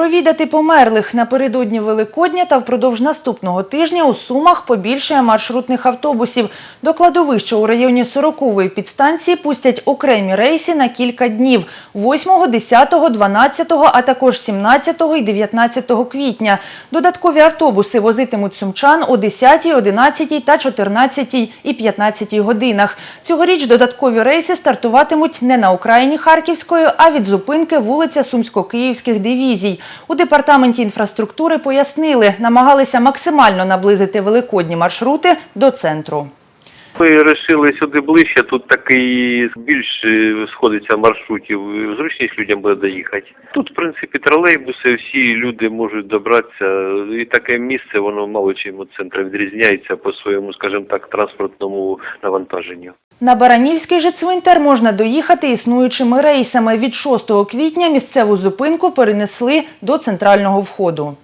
Провідати померлих напередодні Великодня та впродовж наступного тижня у Сумах побільшає маршрутних автобусів. До кладовища у районі 40-ї підстанції пустять окремі рейси на кілька днів – 8, 10, 12, а також 17 і 19 квітня. Додаткові автобуси возитимуть сумчан о 10, 11 та 14 і 15 годинах. Цьогоріч додаткові рейси стартуватимуть не на окраїні Харківської, а від зупинки вулиця Сумсько-Київських дивізій. У департаменті інфраструктури пояснили, намагалися максимально наблизити великодні маршрути до центру. Ми вирішили сюди ближче, тут такий більш е, сходиться маршрутів, зручність людям буде доїхати. Тут, в принципі, тролейбуси, всі люди можуть добратися, і таке місце, воно мало чим від центру відрізняється по своєму, скажімо так, транспортному навантаженню. На Баранівський же цвинтар можна доїхати існуючими рейсами. Від 6 квітня місцеву зупинку перенесли до центрального входу.